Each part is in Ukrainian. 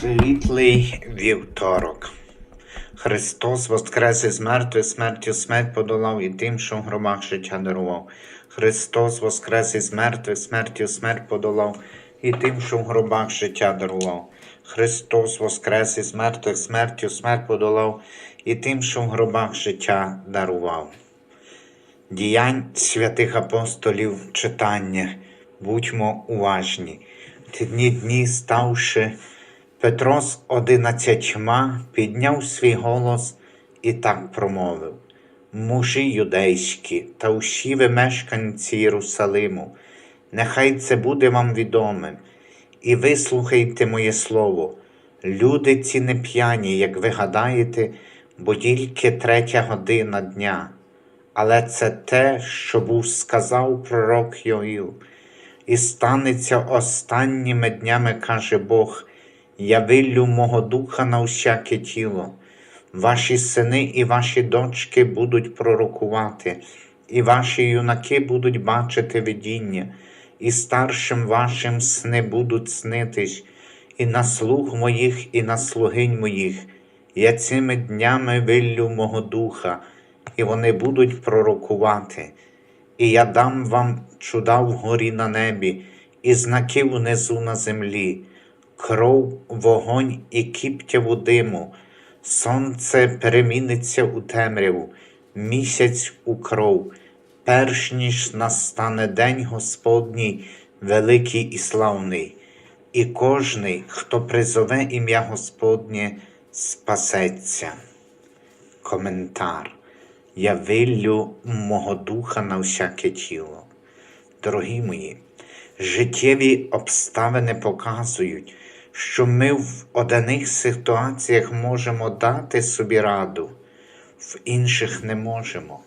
Світлий вівторок. Христос воскрес із мертвих, смертю смерть подолав і тим, що в гробах життя дарував. Христос воскрес із мертвих, смертю смерть подолав і тим, що в гробах життя дарував. Христос воскрес із мертвих, смертю смерть подолав і тим, що в гробах життя дарував. Діянь святих апостолів читання. Будьмо уважні. Ті дні дні ставши, Петро з одинадцятьма підняв свій голос і так промовив: Мужі юдейські та усі ви мешканці Єрусалиму, нехай це буде вам відомим, і вислухайте моє слово. Люди ці не п'яні, як ви гадаєте, бо тільки третя година дня. Але це те, що був сказав пророк Йоїл. І станеться останніми днями, каже Бог, я виллю мого духа на всяке тіло. Ваші сини і ваші дочки будуть пророкувати, і ваші юнаки будуть бачити видіння, і старшим вашим сни будуть снитись, і на слуг моїх, і на слугинь моїх. Я цими днями виллю мого духа, і вони будуть пророкувати. І я дам вам чуда вгорі на небі, і знаки внизу на землі, кров, вогонь і кіптяву диму, сонце переміниться у темряву, місяць у кров, перш ніж настане день Господній, великий і славний, і кожний, хто призове ім'я Господнє, спасеться. Коментар. Я виллю мого духа на всяке тіло. Дорогі мої, життєві обставини показують, що ми в одних ситуаціях можемо дати собі раду, в інших не можемо.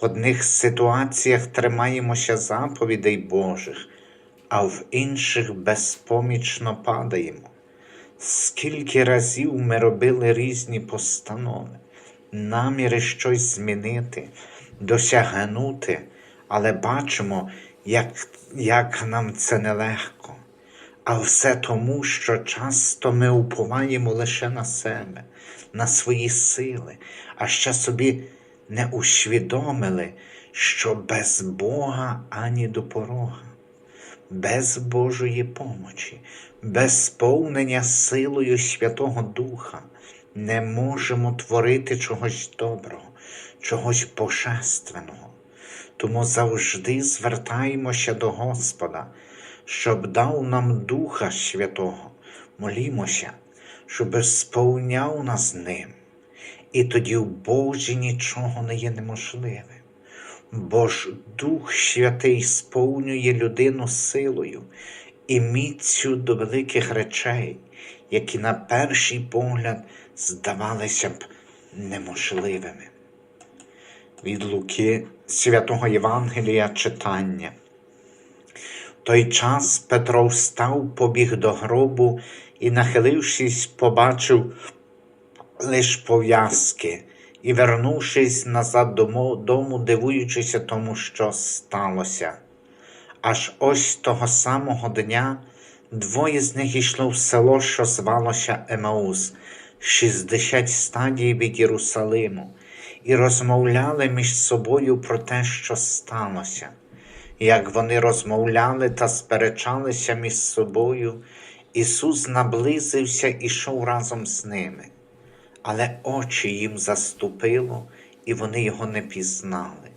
В одних ситуаціях тримаємося заповідей Божих, а в інших безпомічно падаємо. Скільки разів ми робили різні постанови, наміри щось змінити, досягнути, але бачимо, як, як нам це нелегко. А все тому, що часто ми уповаємо лише на себе, на свої сили, а ще собі не усвідомили, що без Бога ані до порога без Божої помочі, без сповнення силою Святого Духа не можемо творити чогось доброго, чогось божественного. Тому завжди звертаємося до Господа, щоб дав нам Духа Святого, молімося, щоб сповняв нас ним, і тоді в Божі нічого не є неможливим. Бо ж Дух Святий сповнює людину силою і міцю до великих речей, які на перший погляд здавалися б неможливими. Від Луки святого Євангелія читання. Той час Петро встав, побіг до гробу і, нахилившись, побачив лиш пов'язки і, вернувшись назад додому, дивуючися тому, що сталося. Аж ось того самого дня двоє з них йшло в село, що звалося Емаус, 60 стадій від Єрусалиму, і розмовляли між собою про те, що сталося. Як вони розмовляли та сперечалися між собою, Ісус наблизився і йшов разом з ними але очі їм заступило, і вони його не пізнали.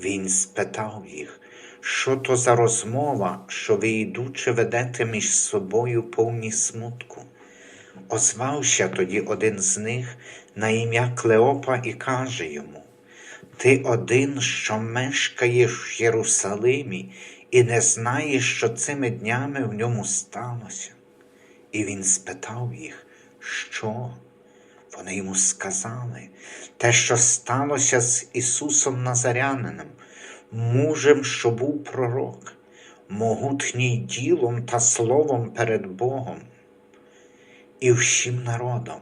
Він спитав їх, що то за розмова, що ви, йдучи, ведете між собою повні смутку. Озвався тоді один з них на ім'я Клеопа і каже йому: Ти один, що мешкаєш в Єрусалимі, і не знаєш, що цими днями в ньому сталося. І він спитав їх, що? Вони йому сказали те, що сталося з Ісусом Назарянином, мужем, що був пророк, могутній ділом та словом перед Богом і всім народом,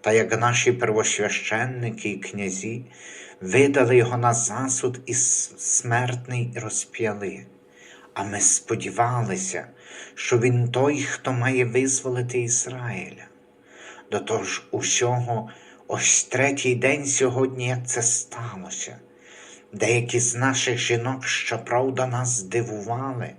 та як наші первосвященники і князі видали його на засуд і смертний розп'яли. А ми сподівалися, що він той, хто має визволити Ізраїля. До того ж усього, ось третій день сьогодні, як це сталося. Деякі з наших жінок, щоправда, нас здивували.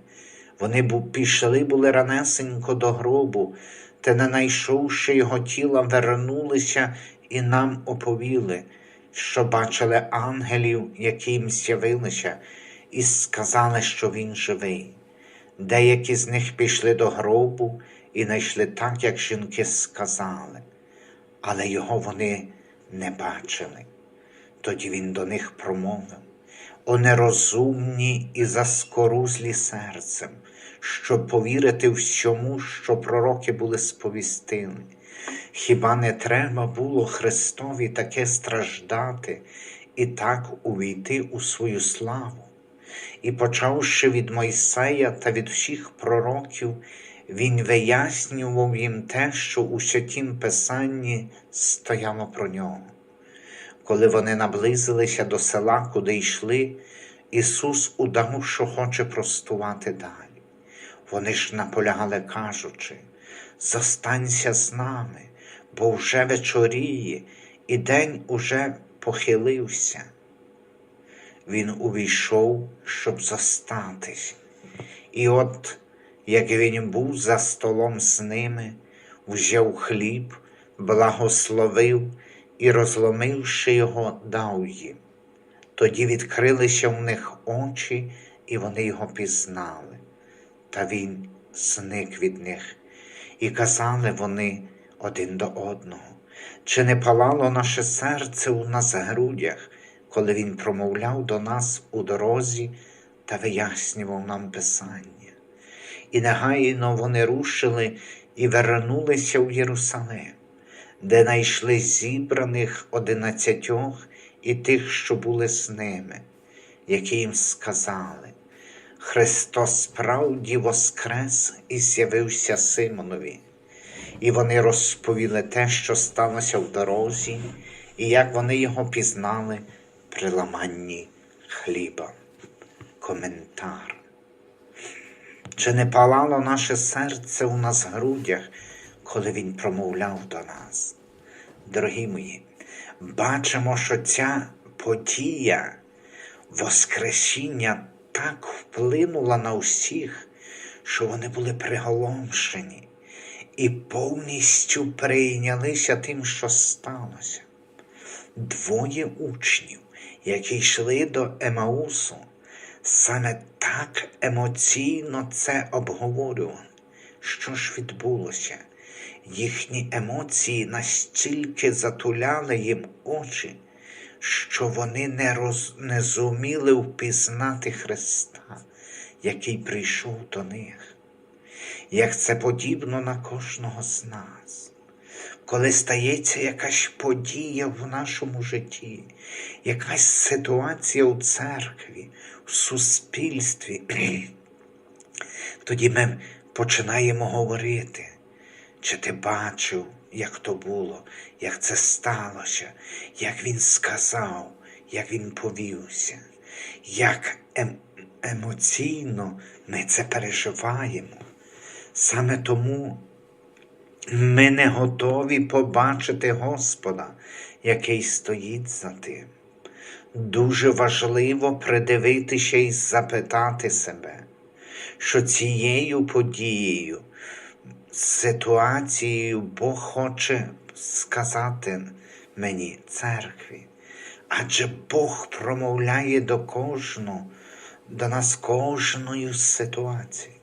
Вони пішли були ранесенько до гробу, та, не найшовши його тіла, вернулися і нам оповіли, що бачили ангелів, які їм з'явилися, і сказали, що він живий. Деякі з них пішли до гробу і знайшли так, як жінки сказали, але його вони не бачили. Тоді він до них промовив о нерозумні і заскорузлі серцем, щоб повірити всьому, що пророки були сповістили. Хіба не треба було Христові таке страждати і так увійти у свою славу? І, почавши від Мойсея та від всіх пророків, він вияснював їм те, що у святім Писанні стояло про нього. Коли вони наблизилися до села, куди йшли, Ісус удав, що хоче простувати далі. Вони ж наполягали, кажучи, зостанься з нами, бо вже вечоріє, і день уже похилився. Він увійшов, щоб зостатись. І от, як він був за столом з ними, взяв хліб, благословив і, розломивши його, дав їм. Тоді відкрилися в них очі, і вони його пізнали. Та він зник від них, і казали вони один до одного, чи не палало наше серце у нас грудях, коли він промовляв до нас у дорозі та вияснював нам Писання. І негайно вони рушили і вернулися в Єрусалим, де знайшли зібраних одинадцятьох і тих, що були з ними, які їм сказали, Христос справді воскрес і з'явився Симонові. І вони розповіли те, що сталося в дорозі, і як вони його пізнали при ламанні хліба. Коментар. Чи не палало наше серце у нас грудях, коли він промовляв до нас? Дорогі мої, бачимо, що ця подія Воскресіння так вплинула на всіх, що вони були приголомшені і повністю прийнялися тим, що сталося. Двоє учнів, які йшли до Емаусу, саме так емоційно це обговорювали. Що ж відбулося? Їхні емоції настільки затуляли їм очі, що вони не, роз... не зуміли впізнати Христа, який прийшов до них. Як це подібно на кожного з нас, коли стається якась подія в нашому житті, якась ситуація у церкві, в суспільстві, тоді ми починаємо говорити. Чи ти бачив, як то було, як це сталося, як він сказав, як він повівся, як ем емоційно ми це переживаємо? Саме тому ми не готові побачити Господа, який стоїть за тим. Дуже важливо придивитися і запитати себе, що цією подією ситуацією Бог хоче сказати мені, церкві. Адже Бог промовляє до кожного, до нас кожною ситуацією,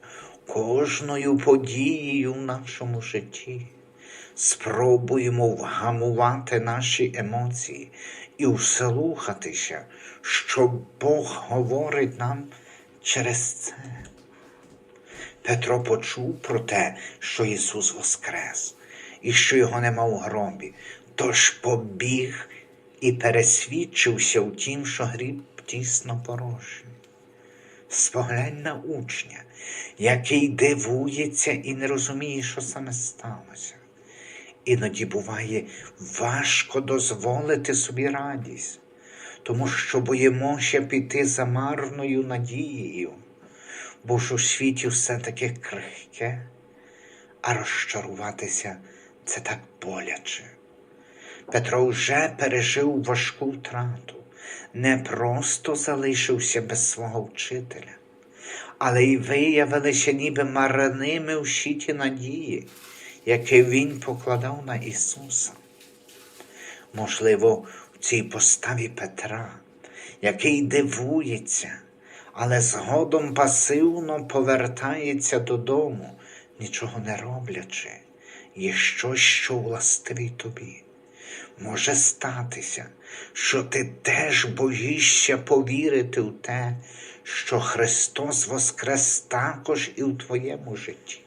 кожною подією в нашому житті. Спробуємо вгамувати наші емоції і вслухатися, що Бог говорить нам через це. Петро почув про те, що Ісус воскрес, і що його нема у гробі, тож побіг і пересвідчився в тім, що гріб тісно порожній. Споглянь на учня, який дивується і не розуміє, що саме сталося. Іноді буває важко дозволити собі радість, тому що боїмося піти за марною надією бо ж у світі все таке крихке, а розчаруватися Це так боляче. Петро вже пережив важку втрату, не просто залишився без свого вчителя, але й виявилися ніби марними в щиті надії, які він покладав на Ісуса. Можливо, в цій поставі Петра, який дивується, але згодом пасивно повертається додому, нічого не роблячи, є щось, що властивий тобі. Може статися, що ти теж боїшся повірити в те, що Христос воскрес також і в твоєму житті.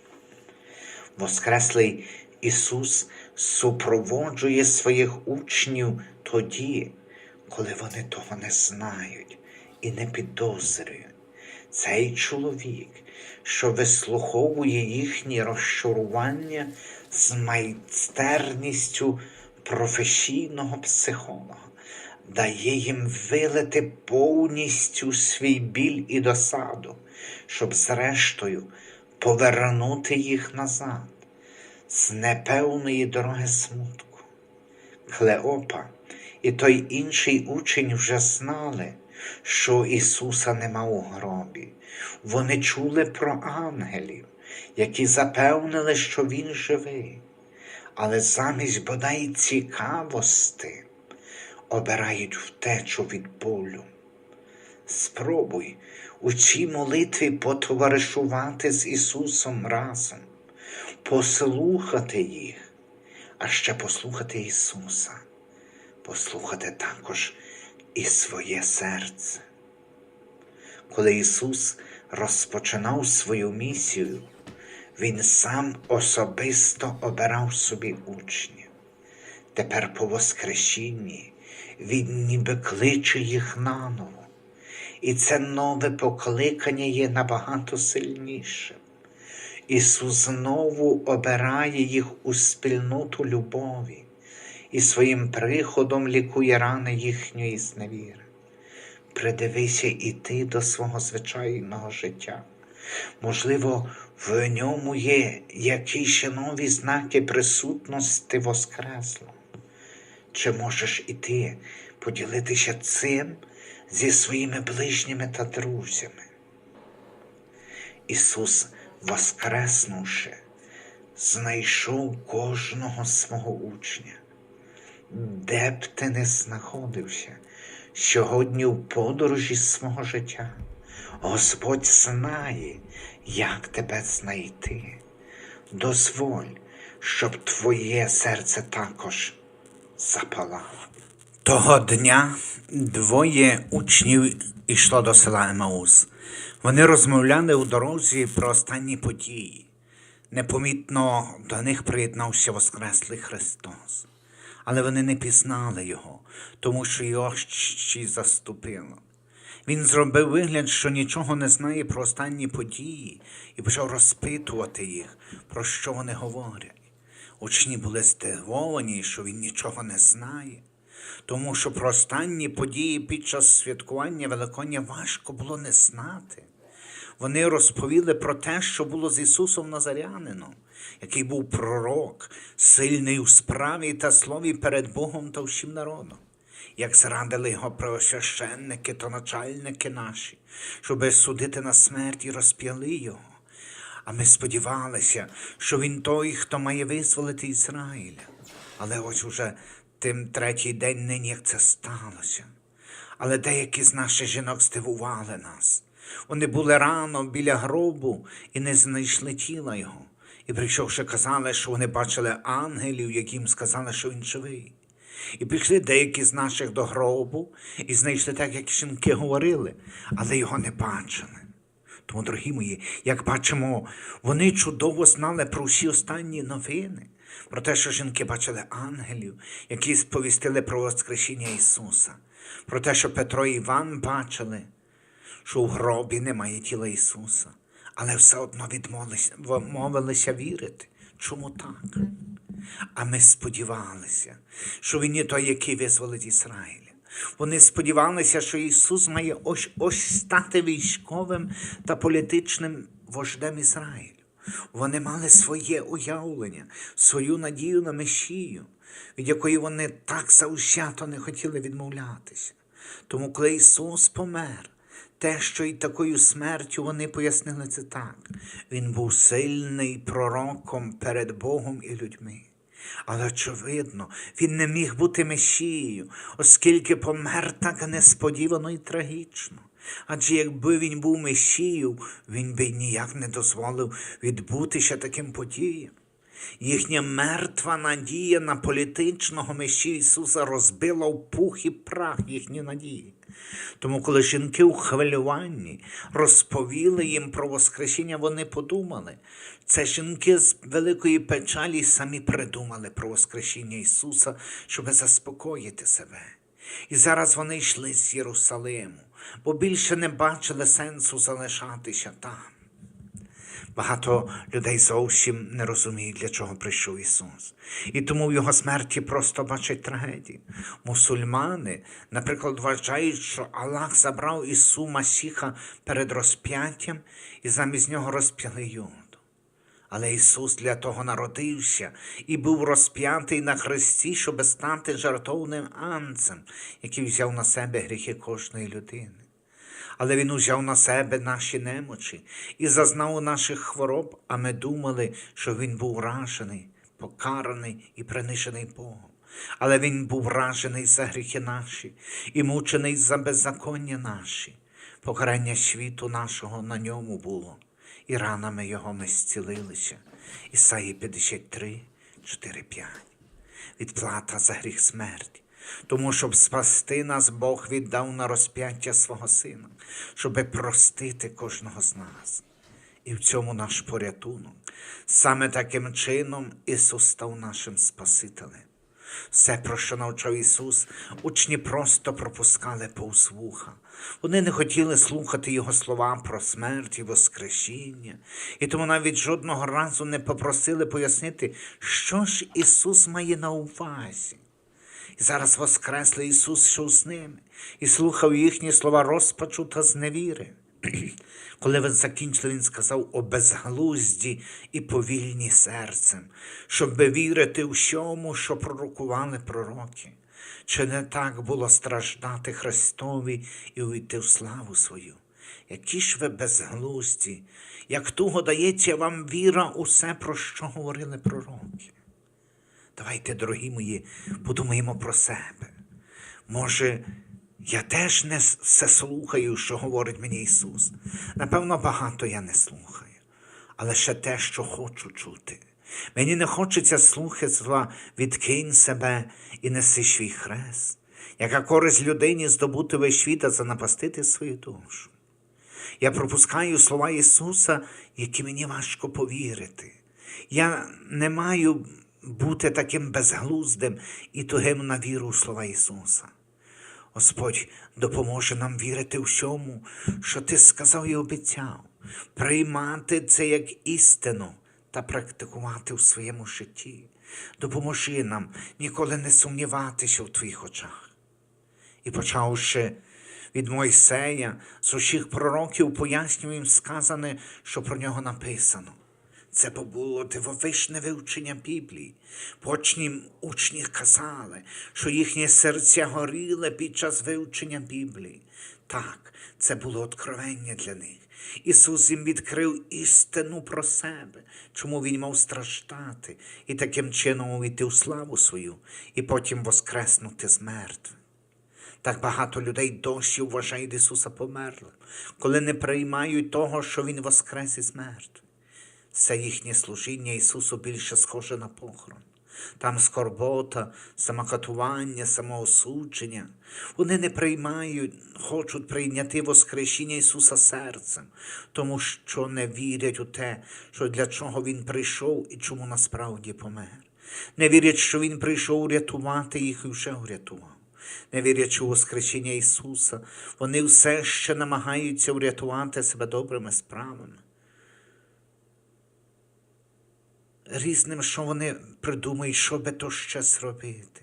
Воскреслий Ісус супроводжує своїх учнів тоді, коли вони того не знають і не підозрюють. Цей чоловік, що вислуховує їхні розчарування з майстерністю професійного психолога, дає їм вилити повністю свій біль і досаду, щоб зрештою повернути їх назад з непевної дороги смутку. Клеопа і той інший учень вже знали, що Ісуса нема у гробі. Вони чули про ангелів, які запевнили, що Він живий, але замість бодай цікавості обирають втечу від болю. Спробуй у цій молитві потоваришувати з Ісусом разом, послухати їх, а ще послухати Ісуса, послухати також і своє серце. Коли Ісус розпочинав свою місію, Він сам особисто обирав собі учнів. Тепер по Воскресінні Він ніби кличе їх наново. І це нове покликання є набагато сильнішим. Ісус знову обирає їх у спільноту любові і своїм приходом лікує рани їхньої зневіри. Придивися і ти до свого звичайного життя. Можливо, в ньому є якісь ще нові знаки присутності Воскреслого. Чи можеш і ти поділитися цим зі своїми ближніми та друзями? Ісус, воскреснувши, знайшов кожного свого учня. Де б ти не знаходився сьогодні в подорожі свого життя, Господь знає, як тебе знайти. Дозволь, щоб твоє серце також запалало. Того дня двоє учнів йшло до села Емаус. Вони розмовляли у дорозі про останні події. Непомітно до них приєднався Воскреслий Христос. Але вони не пізнали його, тому що його очі заступило. Він зробив вигляд, що нічого не знає про останні події, і почав розпитувати їх, про що вони говорять. Учні були здивовані, що він нічого не знає, тому що про останні події під час святкування Великодня важко було не знати. Вони розповіли про те, що було з Ісусом Назарянином, який був пророк, сильний у справі та слові перед Богом та всім народом. Як зрадили його преосвященники та начальники наші, щоби судити на смерть і розп'яли його. А ми сподівалися, що він той, хто має визволити Ізраїля. Але ось уже тим третій день нині як це сталося. Але деякі з наших жінок здивували нас. Вони були рано біля гробу і не знайшли тіла його. І прийшовши, казали, що вони бачили ангелів, яким сказали, що він живий. І прийшли деякі з наших до гробу і знайшли так, як жінки говорили, але його не бачили. Тому, дорогі мої, як бачимо, вони чудово знали про всі останні новини, про те, що жінки бачили ангелів, які сповістили про Воскресіння Ісуса, про те, що Петро і Іван бачили, що в гробі немає тіла Ісуса, але все одно відмовилися, вірити. Чому так? А ми сподівалися, що він є той, який визволить Ізраїля. Вони сподівалися, що Ісус має ось ось стати військовим та політичним вождем Ізраїлю. Вони мали своє уявлення, свою надію на Месію, від якої вони так заущато не хотіли відмовлятися. Тому, коли Ісус помер, те, що й такою смертю вони пояснили це так. Він був сильний пророком перед Богом і людьми. Але, очевидно, він не міг бути Месією, оскільки помер так несподівано і трагічно. Адже якби він був Месією, він би ніяк не дозволив відбутися таким подіям. Їхня мертва надія на політичного Месію Ісуса розбила в пух і прах їхні надії. Тому, коли жінки у хвилюванні розповіли їм про Воскресіння, вони подумали, це жінки з великої печалі самі придумали про Воскресіння Ісуса, щоб заспокоїти себе. І зараз вони йшли з Єрусалиму, бо більше не бачили сенсу залишатися там. Багато людей зовсім не розуміють, для чого прийшов Ісус. І тому в Його смерті просто бачать трагедію. Мусульмани, наприклад, вважають, що Аллах забрав Ісу Масіха перед розп'яттям і замість нього розп'яли Юду. Але Ісус для того народився і був розп'ятий на хресті, щоб стати жартовним анцем, який взяв на себе гріхи кожної людини але Він узяв на себе наші немочі і зазнав наших хвороб, а ми думали, що Він був вражений, покараний і принижений Богом. Але Він був вражений за гріхи наші і мучений за беззаконня наші. Покарання світу нашого на ньому було, і ранами його ми зцілилися. Ісаї 53, 4, 5. Відплата за гріх смерті. Тому, щоб спасти нас, Бог віддав на розп'яття свого Сина, щоби простити кожного з нас. І в цьому наш порятунок. Саме таким чином Ісус став нашим Спасителем. Все, про що навчав Ісус, учні просто пропускали повз вуха. Вони не хотіли слухати Його слова про смерть і воскресіння, і тому навіть жодного разу не попросили пояснити, що ж Ісус має на увазі. І зараз воскреслий Ісус йшов з ними і слухав їхні слова розпачу та зневіри. Коли він закінчив, він сказав о безглузді і повільні серцем, щоб вірити всьому, що пророкували пророки. Чи не так було страждати Христові і увійти в славу свою? Які ж ви безглузді, як туго дається вам віра усе, про що говорили пророки? Давайте, дорогі мої, подумаємо про себе. Може, я теж не все слухаю, що говорить мені Ісус. Напевно, багато я не слухаю, але ще те, що хочу чути. Мені не хочеться слухати зла, відкинь себе і неси свій хрест. Яка користь людині здобути весь світ, а занапастити свою душу. Я пропускаю слова Ісуса, які мені важко повірити. Я не маю бути таким безглуздим і тугим на віру у слова Ісуса. Господь допоможе нам вірити всьому, що Ти сказав і обіцяв, приймати це як істину та практикувати у своєму житті. Допоможи нам ніколи не сумніватися в Твоїх очах. І почавши від Мойсея, з усіх пророків пояснює їм сказане, що про нього написано. Це було дивовижне вивчення Біблії. Почні учні казали, що їхні серця горіли під час вивчення Біблії. Так, це було откровення для них. Ісус їм відкрив істину про себе, чому Він мав страждати і таким чином увійти у славу свою і потім воскреснути з мертвих. Так багато людей досі вважають Ісуса померлим, коли не приймають того, що Він воскрес із мертвих. Це їхнє служіння Ісусу більше схоже на похорон. Там скорбота, самокатування, самоосудження. Вони не приймають, хочуть прийняти Воскресіння Ісуса серцем, тому що не вірять у те, що для чого Він прийшов і чому насправді помер. Не вірять, що Він прийшов урятувати їх і вже урятував. Не вірячи у Воскресіння Ісуса, вони все ще намагаються врятувати себе добрими справами. Різним, що вони придумають, що би то ще зробити.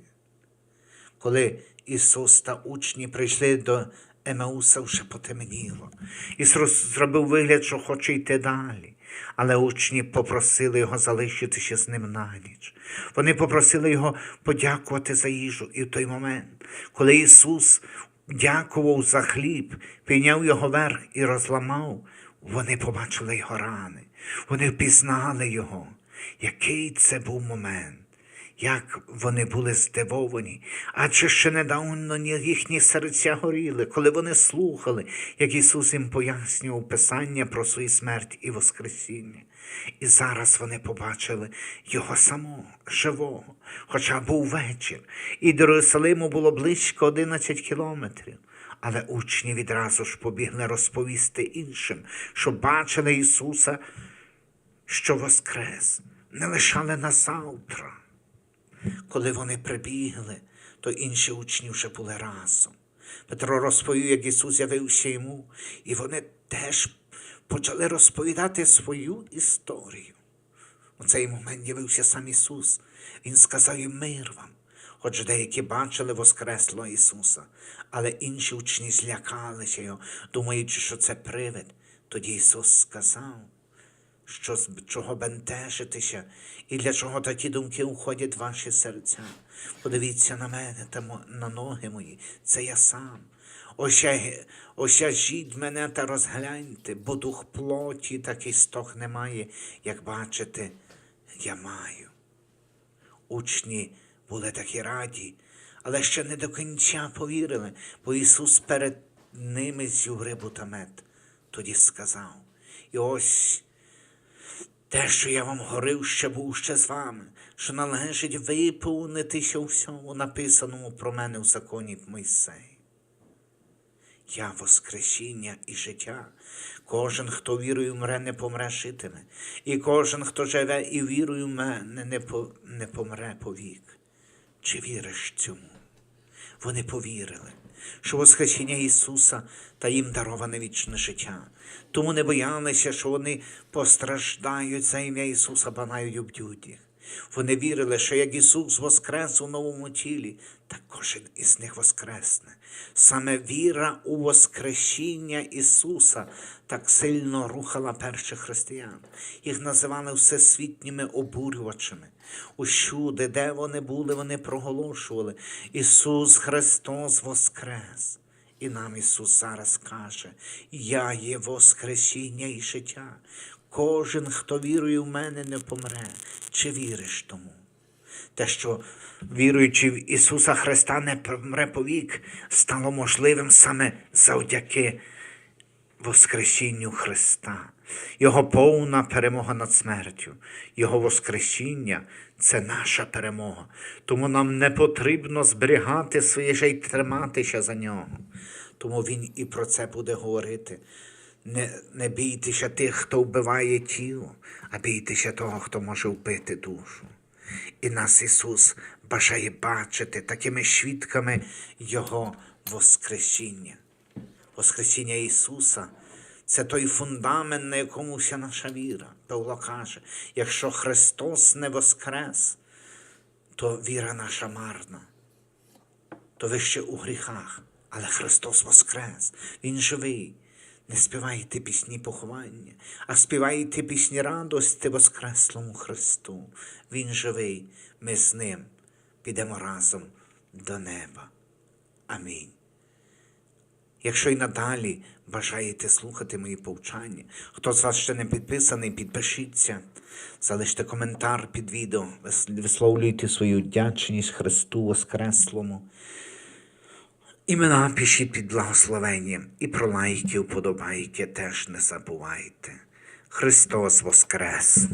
Коли Ісус та учні прийшли до Емауса вже потемніло. Ісус зробив вигляд, що хоче йти далі. Але учні попросили його залишитися з ним на ніч. Вони попросили його подякувати за їжу. І в той момент, коли Ісус дякував за хліб, підняв його вверх і розламав, вони побачили його рани. Вони впізнали його. Який це був момент? Як вони були здивовані, адже ще недавно їхні серця горіли, коли вони слухали, як Ісус їм пояснював Писання про свою смерть і Воскресіння. І зараз вони побачили Його самого, живого, хоча був вечір, і до Єрусалиму було близько 11 кілометрів. Але учні відразу ж побігли розповісти іншим, що бачили Ісуса, що воскрес, не лишали на завтра. Коли вони прибігли, то інші учні вже були разом. Петро розповів, як Ісус з'явився йому, і вони теж почали розповідати свою історію. У цей момент з'явився сам Ісус. Він сказав їм мир вам. Хоч деякі бачили Воскресло Ісуса, але інші учні злякалися його, думаючи, що це привид. Тоді Ісус сказав, що чого бентежитися, і для чого такі думки уходять в ваші серця. Подивіться на мене та на ноги мої, це я сам. Осяжіть мене та розгляньте, бо дух плоті такий стох немає, як бачите, я маю. Учні були такі раді, але ще не до кінця повірили, бо Ісус перед ними з'їв рибу та мед. Тоді сказав, і ось те, що я вам говорив, ще був ще з вами, що належить виповнитися всьому написаному про мене в законі Мойсея. Я Воскресіння і життя. Кожен, хто вірує в мене, не помре житиме, і кожен, хто живе і вірує в мене, не, по, не помре повік. Чи віриш цьому? Вони повірили, що Воскресіння Ісуса та їм дароване вічне життя. Тому не боялися, що вони постраждають за ім'я Ісуса, банають навіть їх. Вони вірили, що як Ісус воскрес у новому тілі, так кожен із них воскресне. Саме віра у Воскресіння Ісуса так сильно рухала перших християн. Їх називали всесвітніми обурювачами. Усюди, де вони були, вони проголошували Ісус Христос Воскрес. І нам Ісус зараз каже: Я є Воскресіння і життя. Кожен, хто вірує в мене, не помре. Чи віриш тому? Те, що віруючи в Ісуса Христа не помре повік, стало можливим саме завдяки Воскресінню Христа, Його повна перемога над смертю, Його Воскресіння це наша перемога. Тому нам не потрібно зберігати своє життя й триматися за нього. Тому Він і про це буде говорити. Не, не бійтеся тих, хто вбиває тіло, а бійтеся того, хто може вбити душу. І нас Ісус бажає бачити такими свідками Його Воскресіння. Воскресіння Ісуса це той фундамент, на якому вся наша віра. Павло каже, якщо Христос не воскрес, то віра наша марна, то ви ще у гріхах, але Христос воскрес, Він живий. Не співайте пісні поховання, а співайте пісні радості Воскреслому Христу. Він живий, ми з ним підемо разом до неба. Амінь. Якщо й надалі бажаєте слухати мої повчання, хто з вас ще не підписаний, підпишіться, залиште коментар під відео, висловлюйте свою вдячність Христу Воскреслому. Імена пишіть під благословенням і про лайки, вподобайки теж не забувайте. Христос Воскрес!